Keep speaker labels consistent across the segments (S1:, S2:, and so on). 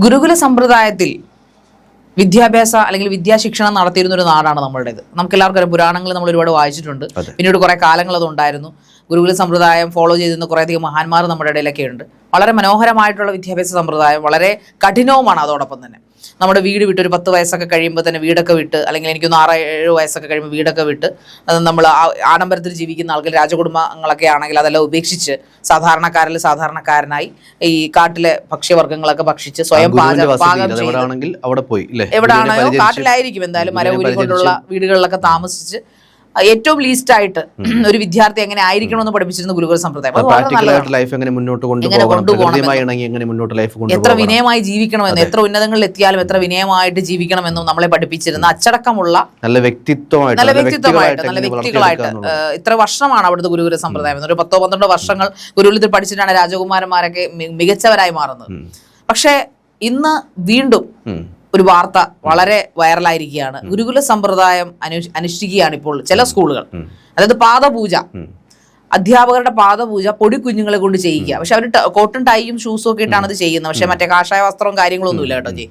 S1: ഗുരുകുല സമ്പ്രദായത്തിൽ വിദ്യാഭ്യാസ അല്ലെങ്കിൽ വിദ്യാശിക്ഷണം നടത്തിയിരുന്ന ഒരു നാടാണ് നമ്മളുടേത്. നമുക്ക് എല്ലാവർക്കും പുരാണങ്ങൾ നമ്മൾ ഒരുപാട് വായിച്ചിട്ടുണ്ട്. പിന്നീട് കുറെ കാലങ്ങൾ അത് ഉണ്ടായിരുന്നു ഗുരുകുല സമ്പ്രദായം ഫോളോ ചെയ്തിരുന്ന കുറേയധികം മഹാന്മാർ നമ്മുടെ ഇടയിലൊക്കെ ഉണ്ട്. വളരെ മനോഹരമായിട്ടുള്ള വിദ്യാഭ്യാസ സമ്പ്രദായം വളരെ കഠിനവുമാണ് അതോടൊപ്പം തന്നെ. നമ്മുടെ വീട് വിട്ട് ഒരു പത്ത് വയസ്സൊക്കെ കഴിയുമ്പോൾ തന്നെ വീടൊക്കെ വിട്ട് അല്ലെങ്കിൽ എനിക്കൊന്ന് ആറ് ഏഴ് വയസ്സൊക്കെ കഴിയുമ്പോൾ വീടൊക്കെ വിട്ട് നമ്മൾ ആ- ആഡംബരത്തിൽ ജീവിക്കുന്ന ആൾക്കാർ രാജകുടുംബങ്ങളൊക്കെ ആണെങ്കിൽ അതെല്ലാം ഉപേക്ഷിച്ച് സാധാരണക്കാരിൽ സാധാരണക്കാരനായി ഈ കാട്ടിലെ ഭക്ഷ്യവർഗങ്ങളൊക്കെ ഭക്ഷിച്ച് സ്വയം പാചകം പാകം ചെയ്ത്
S2: പരിചരിച്ച്
S1: കാട്ടിലായിരിക്കും എന്തായാലും മരവുരി കൊണ്ടുള്ള വീടുകളിലൊക്കെ താമസിച്ച് ഏറ്റവും ലീസ്റ്റ് ആയിട്ട് ഒരു വിദ്യാർത്ഥി എങ്ങനെ ആയിരിക്കണമെന്ന് പഠിപ്പിച്ചിരുന്ന ഗുരുകുല സമ്പ്രദായം. എത്ര വിനയമായി ജീവിക്കണമെന്ന് എത്ര ഉന്നതങ്ങളിൽ എത്തിയാലും എത്ര വിനയമായിട്ട് ജീവിക്കണമെന്നും നമ്മളെ പഠിപ്പിച്ചിരുന്ന അച്ചടക്കമുള്ള
S2: നല്ല വ്യക്തിത്വമായിട്ട്
S1: നല്ല വ്യക്തിത്വമായിട്ട്
S2: വ്യക്തികളായിട്ട്
S1: നല്ല വ്യക്തികളായിട്ട് ഇത്ര വർഷമാണ് അവിടുത്തെ ഗുരുകുല സമ്പ്രദായം ഒരു പത്തോ പന്ത്രണ്ടോ വർഷങ്ങൾ ഗുരുകുലത്തിൽ പഠിച്ചിട്ടാണ് രാജകുമാരന്മാരൊക്കെ മികച്ചവരായി മാറുന്നത്. പക്ഷേ ഇന്ന് വീണ്ടും. ഒരു വാർത്ത വളരെ വൈറലായിരിക്കുകയാണ്. ഗുരുകുല സമ്പ്രദായം അനു അനുഷ്ഠിക്കുകയാണ് ഇപ്പോൾ ചില സ്കൂളുകൾ. അതായത് പാദപൂജ. അധ്യാപകരുടെ പാദപൂജ പൊടി കുഞ്ഞുങ്ങളെ കൊണ്ട് ചെയ്യിക്കുക. പക്ഷെ അവർ കോട്ടൺ ടൈയും ഷൂസും ഒക്കെ ഇട്ടാണ് അത് ചെയ്യുന്നത്. പക്ഷെ മറ്റേ കാഷായ വസ്ത്രവും കാര്യങ്ങളൊന്നുമില്ല കേട്ടോ ജി.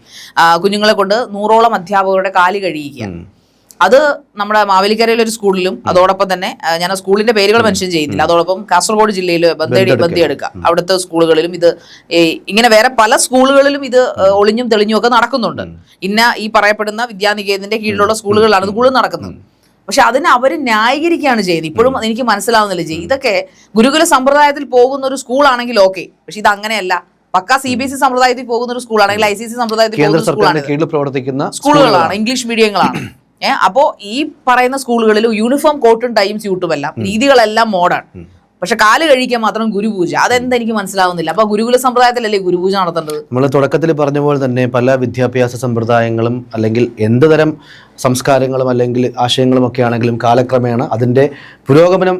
S1: കുഞ്ഞുങ്ങളെ കൊണ്ട് നൂറോളം അധ്യാപകരുടെ കാലി കഴിയിക്കുക. അത് നമ്മുടെ മാവേലിക്കരയിലെ ഒരു സ്കൂളിലും അതോടൊപ്പം തന്നെ ഞാൻ ആ സ്കൂളിന്റെ പേരുകൾ മെൻഷൻ ചെയ്യുന്നില്ല അതോടൊപ്പം കാസർഗോഡ് ജില്ലയിൽ ബന്ധേടി ബന്ധിയെടുക്കുക അവിടുത്തെ സ്കൂളുകളിലും ഇത് ഇങ്ങനെ വേറെ പല സ്കൂളുകളിലും ഇത് ഒളിഞ്ഞും തെളിഞ്ഞും ഒക്കെ നടക്കുന്നുണ്ട്. ഇന്ന ഈ പറയപ്പെടുന്ന വിദ്യാനികേതന്റെ കീഴിലുള്ള സ്കൂളുകളിലാണ് ഇത് കൂടുതൽ നടക്കുന്നത്. പക്ഷെ അതിനെ അവർ ന്യായീകരിക്കുകയാണ് ചെയ്യുന്നത്. ഇപ്പോഴും എനിക്ക് മനസ്സിലാവുന്നില്ല ചെയ്യും ഇതൊക്കെ ഗുരുകുല സമ്പ്രദായത്തിൽ പോകുന്ന ഒരു സ്കൂളാണെങ്കിൽ ഓക്കെ. പക്ഷെ ഇത് അങ്ങനെയല്ല. പക്ക സി ബി എസ് ഇ സമ്പ്രദായത്തിൽ പോകുന്ന ഒരു സ്കൂളാണെങ്കിൽ ഐ സി സി സമ്പ്രദായത്തിൽ പോകുന്ന സ്കൂളാണ് സ്കൂളുകളാണ്. ഇംഗ്ലീഷ് മീഡിയങ്ങളാണ്. ഏഹ് അപ്പോ ഈ പറയുന്ന സ്കൂളുകളിൽ യൂണിഫോം കോട്ടും ടൈം സ്യൂട്ടും എല്ലാം രീതികളെല്ലാം മോഡേൺ പക്ഷെ കാൽ കഴിക്കാൻ മാത്രം ഗുരുപൂജ. അതെന്താ എനിക്ക് മനസ്സിലാവുന്നില്ല. അപ്പൊ ഗുരുകുല സമ്പ്രദായത്തിലല്ലേ ഗുരുപൂജ നടത്തേണ്ടത്?
S2: നമ്മൾ തുടക്കത്തിൽ പറഞ്ഞ പോലെ തന്നെ പല വിദ്യാഭ്യാസ സമ്പ്രദായങ്ങളും അല്ലെങ്കിൽ എന്ത് തരം സംസ്കാരങ്ങളും അല്ലെങ്കിൽ ആശയങ്ങളും ഒക്കെ ആണെങ്കിലും കാലക്രമേണ അതിന്റെ പുരോഗമനം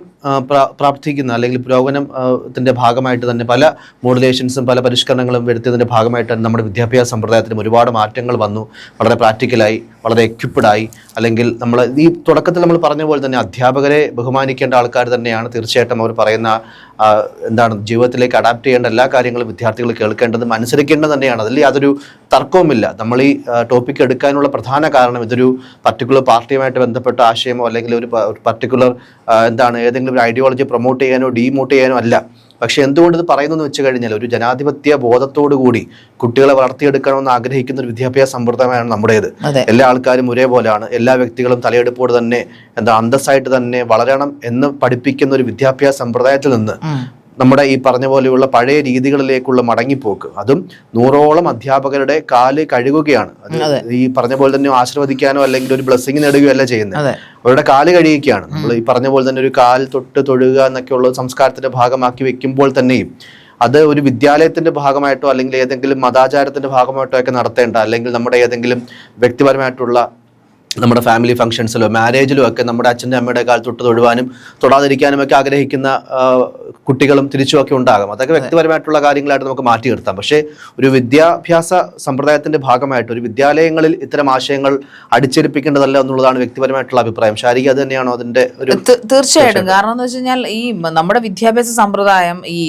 S2: പ്രാപ്തിക്കുന്ന അല്ലെങ്കിൽ പുരോഗമനത്തിന്റെ ഭാഗമായിട്ട് തന്നെ പല മോഡുലേഷൻസും പല പരിഷ്കരണങ്ങളും വരുത്തിയതിന്റെ ഭാഗമായിട്ട് തന്നെ നമ്മുടെ വിദ്യാഭ്യാസ സമ്പ്രദായത്തിനും ഒരുപാട് മാറ്റങ്ങൾ വന്നു. വളരെ പ്രാക്ടിക്കലായി വളരെ എക്യുപ്ഡായി അല്ലെങ്കിൽ നമ്മൾ ഈ തുടക്കത്തിൽ നമ്മൾ പറഞ്ഞ പോലെ തന്നെ അധ്യാപകരെ ബഹുമാനിക്കേണ്ട ആൾക്കാർ തന്നെയാണ് തീർച്ചയായിട്ടും അവർ പറയുന്ന എന്താണ് ജീവിതത്തിലേക്ക് അഡാപ്റ്റ് ചെയ്യേണ്ട എല്ലാ കാര്യങ്ങളും വിദ്യാർത്ഥികൾ കേൾക്കേണ്ടതും അനുസരിക്കേണ്ടത് തന്നെയാണ്. അതിൽ യാതൊരു തർക്കവുമില്ല. നമ്മൾ ഈ ടോപ്പിക് എടുക്കാനുള്ള പ്രധാന കാരണം ഇതൊരു പർട്ടിക്കുലർ പാർട്ടിയുമായിട്ട് ബന്ധപ്പെട്ട ആശയമോ അല്ലെങ്കിൽ ഒരു പർട്ടിക്കുലർ എന്താണ് ഏതെങ്കിലും ഒരു ഐഡിയോളജി പ്രൊമോട്ട് ചെയ്യാനോ ഡീമോട്ട് ചെയ്യാനോ അല്ല. പക്ഷെ എന്തുകൊണ്ട് ഇത് പറയുന്നതെന്ന് വെച്ച് കഴിഞ്ഞാൽ ഒരു ജനാധിപത്യ ബോധത്തോടു കൂടി കുട്ടികളെ വളർത്തിയെടുക്കണമെന്ന് ആഗ്രഹിക്കുന്ന ഒരു വിദ്യാഭ്യാസ സമ്പ്രദായമാണ് നമ്മുടേത്. എല്ലാ ആൾക്കാരും ഒരേപോലെയാണ്. എല്ലാ വ്യക്തികളും തലയെടുപ്പോട് തന്നെ എന്താ അന്തസ്സായിട്ട് തന്നെ വളരണം എന്ന് പഠിപ്പിക്കുന്ന ഒരു വിദ്യാഭ്യാസ സമ്പ്രദായത്തിൽ നിന്ന്. നമ്മുടെ ഈ പറഞ്ഞ പോലെയുള്ള പഴയ രീതികളിലേക്കുള്ള മടങ്ങിപ്പോക്ക്. അതും നൂറോളം അധ്യാപകരുടെ കാൽ കഴുകുകയാണ്. ഈ പറഞ്ഞ പോലെ തന്നെ ആശീർവദിക്കാനോ അല്ലെങ്കിൽ ഒരു ബ്ലെസ്സിങ് നേടുകയോ അല്ല ചെയ്യുന്നത്. അവരുടെ കാൽ കഴിയുകയാണ് നമ്മൾ ഈ പറഞ്ഞ പോലെ തന്നെ ഒരു കാൽ തൊട്ട് തൊഴുക എന്നൊക്കെയുള്ള സംസ്കാരത്തിന്റെ ഭാഗമാക്കി വെക്കുമ്പോൾ തന്നെയും അത് ഒരു വിദ്യാലയത്തിന്റെ ഭാഗമായിട്ടോ അല്ലെങ്കിൽ ഏതെങ്കിലും മതാചാരത്തിന്റെ ഭാഗമായിട്ടോ ഒക്കെ നടത്തേണ്ട അല്ലെങ്കിൽ നമ്മുടെ ഏതെങ്കിലും വ്യക്തിപരമായിട്ടുള്ള നമ്മുടെ ഫാമിലി ഫംഗ്ഷൻസിലോ മാരേജിലോ ഒക്കെ നമ്മുടെ അച്ഛന്റെ അമ്മയുടെ കാലത്ത് തൊട്ട് തൊഴുവാനും തൊടാതിരിക്കാനും ഒക്കെ ആഗ്രഹിക്കുന്ന കുട്ടികളും തിരിച്ചുമൊക്കെ ഉണ്ടാകും. അതൊക്കെ വ്യക്തിപരമായിട്ടുള്ള കാര്യങ്ങളായിട്ട് നമുക്ക് മാറ്റി നിർത്താം. പക്ഷേ ഒരു വിദ്യാഭ്യാസ സമ്പ്രദായത്തിന്റെ ഭാഗമായിട്ട് ഒരു വിദ്യാലയങ്ങളിൽ ഇത്തരം ആശയങ്ങൾ അടിച്ചേൽപ്പിക്കേണ്ടതല്ല എന്നുള്ളതാണ് വ്യക്തിപരമായിട്ടുള്ള അഭിപ്രായം. ശാരിക അത് തന്നെയാണോ അതിന്റെ ഒരു
S1: തീർച്ചയായിട്ടും. കാരണം എന്ന് വെച്ച് കഴിഞ്ഞാൽ ഈ നമ്മുടെ വിദ്യാഭ്യാസ സമ്പ്രദായം ഈ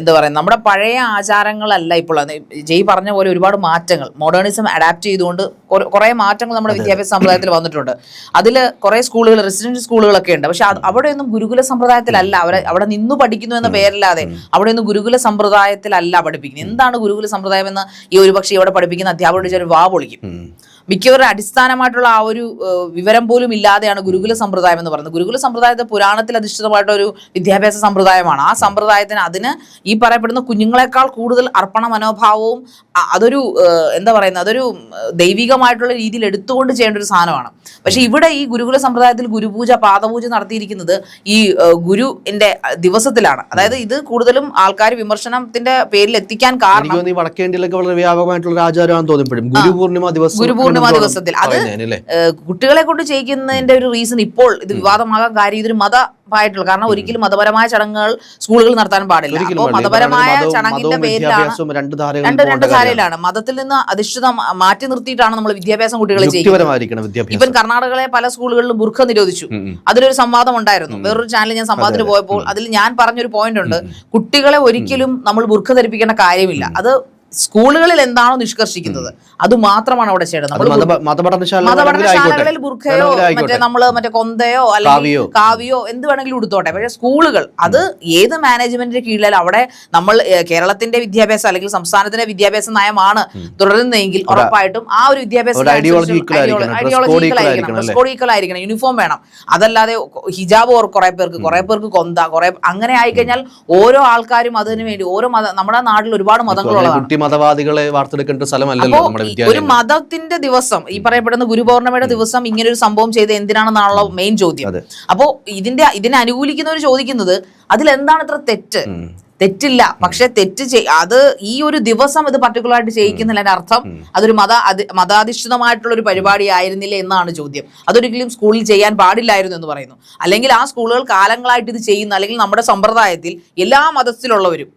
S1: എന്താ പറയുക നമ്മുടെ പഴയ ആചാരങ്ങളല്ല ഇപ്പോൾ. ജയ് പറഞ്ഞ പോലെ ഒരുപാട് മാറ്റങ്ങൾ. മോഡേണിസം അഡാപ്റ്റ് ചെയ്തുകൊണ്ട് കുറെ മാറ്റങ്ങൾ നമ്മുടെ വിദ്യാഭ്യാസ സമ്പ്രദായത്തിൽ വന്നിട്ടുണ്ട്. അതിൽ കുറെ സ്കൂളുകൾ റെസിഡൻഷ്യൽ സ്കൂളുകളൊക്കെ ഉണ്ട്. പക്ഷെ അവിടെ ഒന്നും ഗുരുകുല സമ്പ്രദായത്തിലല്ല. അവരെ അവിടെ നിന്ന് പഠിക്കുന്നു എന്ന പേരല്ലാതെ അവിടെയൊന്നും ഗുരുകുല സമ്പ്രദായത്തിലല്ല പഠിപ്പിക്കുന്നത്. എന്താണ് ഗുരുകുല സമ്പ്രദായം എന്ന് ഈ ഒരു പക്ഷേ ഇവിടെ പഠിപ്പിക്കുന്ന അധ്യാപകരുടെ ഒരു വാ പൊളിക്കും. മിക്കവരുടെ അടിസ്ഥാനമായിട്ടുള്ള ആ ഒരു വിവരം പോലും ഇല്ലാതെയാണ് ഗുരുകുല സമ്പ്രദായം എന്ന് പറയുന്നത്. ഗുരുകുല സമ്പ്രദായത്തെ പുരാണത്തിൽ അധിഷ്ഠിതമായിട്ടുള്ള ഒരു വിദ്യാഭ്യാസ സമ്പ്രദായമാണ്. ആ സമ്പ്രദായത്തിന് അതിന് ഈ പറയപ്പെടുന്ന കുഞ്ഞുങ്ങളെക്കാൾ കൂടുതൽ അർപ്പണ മനോഭാവവും അതൊരു എന്താ പറയുന്നത് അതൊരു ദൈവികമായിട്ടുള്ള രീതിയിൽ എടുത്തുകൊണ്ട് ചെയ്യേണ്ട ഒരു സാധനമാണ്. പക്ഷെ ഇവിടെ ഈ ഗുരുകുല സമ്പ്രദായത്തിൽ ഗുരുപൂജ പാദപൂജ നടത്തിയിരിക്കുന്നത് ഈ ഗുരു ഗുരുവിന്റെ ദിവസത്തിലാണ്. അതായത് ഇത് കൂടുതലും ആൾക്കാർ വിമർശനത്തിന്റെ പേരിൽ എത്തിക്കാൻ കാരണം
S2: വടക്കേന്ത്യയിലൊക്കെ വളരെ വ്യാപകമായിട്ടുള്ള ആചാരമാണെന്ന് തോന്നിപ്പോഴും ഗുരുപൂർണിമ ദിവസം എന്നുള്ളതാണ്
S1: ദിവസത്തിൽ. അത്? കുട്ടികളെ കൊണ്ട് ചെയ്യിക്കുന്നതിന്റെ ഒരു റീസൺ ഇപ്പോൾ ഇത് വിവാദമാകാൻ കാര്യം ഇതൊരു മതമായിട്ടുള്ള കാരണം ഒരിക്കലും മതപരമായ ചടങ്ങുകൾ സ്കൂളുകളിൽ നടത്താൻ പാടില്ല. അപ്പോൾ മതപരമായ ചടങ്ങിന്റെ പേരിലാണ്
S2: രണ്ട്
S1: രണ്ട് ധാരയിലാണ്. മതത്തിൽ നിന്ന് അധിഷ്ഠിതം മാറ്റി നിർത്തിയിട്ടാണ് നമ്മൾ വിദ്യാഭ്യാസം കുട്ടികളെ ചെയ്യുന്നത് ഇപ്പം കർണാടകയിലെ പല സ്കൂളുകളിലും ബുർഖ നിരോധിച്ചു. അതിലൊരു സംവാദം ഉണ്ടായിരുന്നു. വേറൊരു ചാനലിൽ ഞാൻ സംവാദത്തിന് പോയപ്പോൾ അതിൽ ഞാൻ പറഞ്ഞൊരു പോയിന്റ് ഉണ്ട്. കുട്ടികളെ ഒരിക്കലും നമ്മൾ ബുർഖ ധരിപ്പിക്കേണ്ട കാര്യമില്ല. അത് സ്കൂളുകളിൽ എന്താണോ നിഷ്കർഷിക്കുന്നത്. അത് മാത്രമാണ് അവിടെ
S2: ചെയ്യുന്നത്
S1: മതപഠനശാലകളിൽ ബുർഖയോ മറ്റേ നമ്മൾ മറ്റേ കൊന്തയോ അല്ലെങ്കിൽ
S2: കാവ്യോ.
S1: എന്ത് വേണമെങ്കിലും ഉടുത്തോട്ടെ. പക്ഷേ സ്കൂളുകൾ അത് ഏത് മാനേജ്മെന്റിന്റെ കീഴിലായാലും അവിടെ നമ്മൾ കേരളത്തിന്റെ വിദ്യാഭ്യാസം അല്ലെങ്കിൽ സംസ്ഥാനത്തിന്റെ വിദ്യാഭ്യാസ നയമാണ് തുടരുന്നതെങ്കിൽ ഉറപ്പായിട്ടും ആ ഒരു വിദ്യാഭ്യാസ
S2: ഒരു ആയിരിക്കണം,
S1: യൂണിഫോം വേണം. അതല്ലാതെ ഹിജാബ് ഓർ കുറെ പേർക്ക് കുറെ പേർക്ക് കൊന്ത കുറെ അങ്ങനെ ആയിക്കഴിഞ്ഞാൽ ഓരോ ആൾക്കാരും അതിനു വേണ്ടി ഓരോ മത നമ്മുടെ നാട്ടിൽ ഒരുപാട് മതങ്ങളുള്ളതാണ്.
S2: മതവാദികളെ വാർത്തെടുക്കേണ്ട സ്ഥലമല്ലല്ലോ
S1: അപ്പോ
S2: നമ്മുടെ
S1: ഒരു
S2: വിദ്യാലയം
S1: മതത്തിന്റെ ദിവസം ഈ പറയപ്പെടുന്ന ഗുരു പൗർണമിയുടെ ദിവസം ഇങ്ങനെ ഒരു സംഭവം ചെയ്ത് എന്തിനാണെന്നാണല്ലോ മെയിൻ ചോദ്യം.
S2: അതെ.
S1: അപ്പോ ഇതിന്റെ ഇതിനെ അനുകൂലിക്കുന്നവർ ചോദിക്കുന്നത് അതിൽ എന്താണ് ഇത്ര തെറ്റ്? തെറ്റില്ല. പക്ഷെ തെറ്റ് ചെയ് അത് ഈ ഒരു ദിവസം ഇത് പർട്ടിക്കുലർ ആയിട്ട് ചെയ്യിക്കുന്നതിന്റെ അർത്ഥം അതൊരു മത അധി- മതാധിഷ്ഠിതമായിട്ടുള്ള ഒരു പരിപാടി ആയിരുന്നില്ല എന്നാണ് ചോദ്യം. അതൊരിക്കലും സ്കൂളിൽ ചെയ്യാൻ പാടില്ലായിരുന്നു എന്ന് പറയുന്നു. അല്ലെങ്കിൽ ആ സ്കൂളുകൾ കാലങ്ങളായിട്ട് ഇത് ചെയ്യുന്ന അല്ലെങ്കിൽ നമ്മുടെ സമ്പ്രദായത്തിൽ എല്ലാ മതത്തിലുള്ളവരും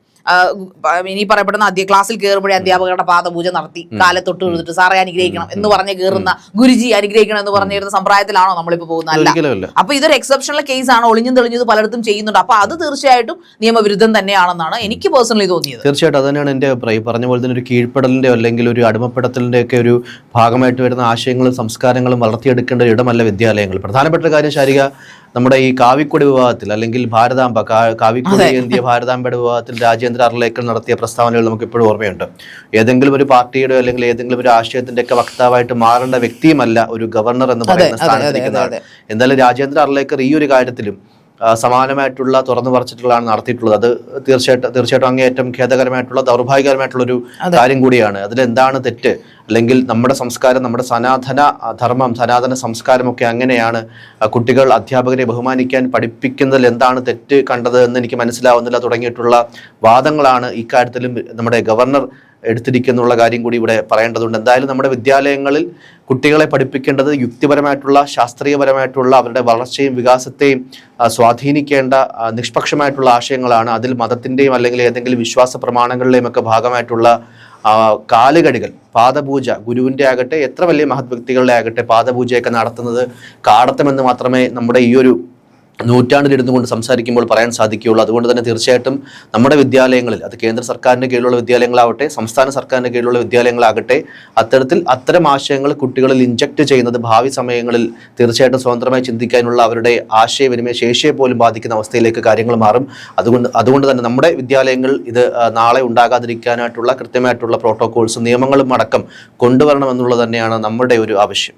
S1: ഇനി പറയപ്പെടുന്ന ആദ്യ ക്ലാസ്സിൽ കയറുമ്പോഴേ അധ്യാപകരുടെ പാദപൂജ നടത്തി. കാലത്തൊട്ട് എഴുതിട്ട് സാറേ അനുഗ്രഹിക്കണം എന്ന് പറഞ്ഞ് കയറുന്ന ഗുരുജി അനുഗ്രഹിക്കണം എന്ന് പറഞ്ഞിരുന്ന സമ്പ്രദായത്തിലാണോ നമ്മളിപ്പോ പോകുന്നത്? അല്ല. അപ്പൊ ഇതൊരു എക്സെപ്ഷണൽ കേസ് ആണ്. ഒളിഞ്ഞും തെളിഞ്ഞത് പലയിടത്തും ചെയ്യുന്നുണ്ട്. അപ്പൊ അത് തീർച്ചയായിട്ടും നിയമവിരുദ്ധം തന്നെയാണെന്നാണ് എനിക്ക് പേഴ്സണലി തോന്നിയത്.
S2: തീർച്ചയായിട്ടും അത് തന്നെയാണ് എന്റെ അഭിപ്രായം. പറഞ്ഞ പോലെ തന്നെ ഒരു കീഴ്പ്പെടലിന്റെ അല്ലെങ്കിൽ ഒരു അടിമപ്പെടത്തിന്റെ ഒക്കെ ഒരു ഭാഗമായിട്ട് വരുന്ന ആശയങ്ങളും സംസ്കാരങ്ങളും വളർത്തിയെടുക്കേണ്ട ഇടമല്ല വിദ്യാലയങ്ങൾ. പ്രധാനപ്പെട്ട കാര്യം ശാരിക നമ്മുടെ ഈ കാവിക്കൊടി വിഭാഗത്തിൽ അല്ലെങ്കിൽ ഭാരതാംബ കാവിക്കൊടി എന്തിയ ഭാരതാംബയുടെ വിവാഹത്തിൽ രാജേന്ദ്ര അർലേക്കൽ നടത്തിയ പ്രസ്താവനകൾ നമുക്ക് ഇപ്പോഴും ഓർമ്മയുണ്ട്. ഏതെങ്കിലും ഒരു പാർട്ടിയുടെ അല്ലെങ്കിൽ ഏതെങ്കിലും ഒരു ആശയത്തിന്റെ ഒക്കെ വക്താവായിട്ട് മാറേണ്ട വ്യക്തിയുമല്ല ഒരു ഗവർണർ എന്ന് പറയുന്ന സ്ഥാനത്തിരിക്കുന്ന എന്തായാലും രാജേന്ദ്ര അർലേക്കർ ഈ ഒരു കാര്യത്തിലും സമാനമായിട്ടുള്ള തുറന്നു പറച്ചിട്ടുകളാണ് നടത്തിയിട്ടുള്ളത്. അത് തീർച്ചയായിട്ടും തീർച്ചയായിട്ടും അങ്ങേയറ്റം ഖേദകരമായിട്ടുള്ള ദൗർഭാഗ്യകരമായിട്ടുള്ള ഒരു കാര്യം കൂടിയാണ്. അതിലെന്താണ് തെറ്റ്? അല്ലെങ്കിൽ നമ്മുടെ സംസ്കാരം നമ്മുടെ സനാതന ധർമ്മം സനാതന സംസ്കാരമൊക്കെ അങ്ങനെയാണ് കുട്ടികൾ അധ്യാപകരെ ബഹുമാനിക്കാൻ പഠിപ്പിക്കുന്നതിൽ എന്താണ് തെറ്റ് കണ്ടത് എന്ന് എനിക്ക് മനസ്സിലാവുന്നില്ല. തുടങ്ങിയിട്ടുള്ള വാദങ്ങളാണ് ഇക്കാര്യത്തിലും നമ്മുടെ ഗവർണർ എടുത്തിരിക്കുന്നുള്ള കാര്യം കൂടി ഇവിടെ പറയേണ്ടതുണ്ട്. എന്തായാലും നമ്മുടെ വിദ്യാലയങ്ങളിൽ കുട്ടികളെ പഠിപ്പിക്കേണ്ടത് യുക്തിപരമായിട്ടുള്ള ശാസ്ത്രീയപരമായിട്ടുള്ള അവരുടെ വളർച്ചയും വികാസത്തെയും സ്വാധീനിക്കേണ്ട നിഷ്പക്ഷമായിട്ടുള്ള ആശയങ്ങളാണ്. അതിൽ മതത്തിന്റെയും അല്ലെങ്കിൽ ഏതെങ്കിലും വിശ്വാസ പ്രമാണങ്ങളുടെയും ഒക്കെ ഭാഗമായിട്ടുള്ള കാലുകടികൾ പാദപൂജ ഗുരുവിന്റെ ആകട്ടെ എത്ര വലിയ മഹത് വ്യക്തികളുടെ ആകട്ടെ പാദപൂജയൊക്കെ നടത്തുന്നത് കാടത്തമെന്ന് മാത്രമേ നമ്മുടെ ഈ ഒരു നൂറ്റാണ്ടിലിരുന്നു കൊണ്ട് സംസാരിക്കുമ്പോൾ പറയാൻ സാധിക്കുകയുള്ളൂ. അതുകൊണ്ട് തന്നെ തീർച്ചയായിട്ടും നമ്മുടെ വിദ്യാലയങ്ങളിൽ അത് കേന്ദ്ര സർക്കാരിന്റെ കീഴിലുള്ള വിദ്യാലയങ്ങളാവട്ടെ സംസ്ഥാന സർക്കാരിന്റെ കീഴിലുള്ള വിദ്യാലയങ്ങളാകട്ടെ അത്തരത്തിൽ അത്തരം ആശയങ്ങൾ കുട്ടികളിൽ ഇഞ്ചക്ട് ചെയ്യുന്നത് ഭാവി സമയങ്ങളിൽ തീർച്ചയായിട്ടും സ്വതന്ത്രമായി ചിന്തിക്കാനുള്ള അവരുടെ ആശയവിനിമയ ശേഷിയെ പോലും ബാധിക്കുന്ന അവസ്ഥയിലേക്ക് കാര്യങ്ങൾ മാറും. അതുകൊണ്ട് അതുകൊണ്ട് തന്നെ നമ്മുടെ വിദ്യാലയങ്ങൾ ഇത് നാളെ ഉണ്ടാകാതിരിക്കാനായിട്ടുള്ള കൃത്യമായിട്ടുള്ള പ്രോട്ടോകോൾസും നിയമങ്ങളും അടക്കം കൊണ്ടുവരണമെന്നുള്ളത് തന്നെയാണ് നമ്മുടെ ഒരു ആവശ്യം.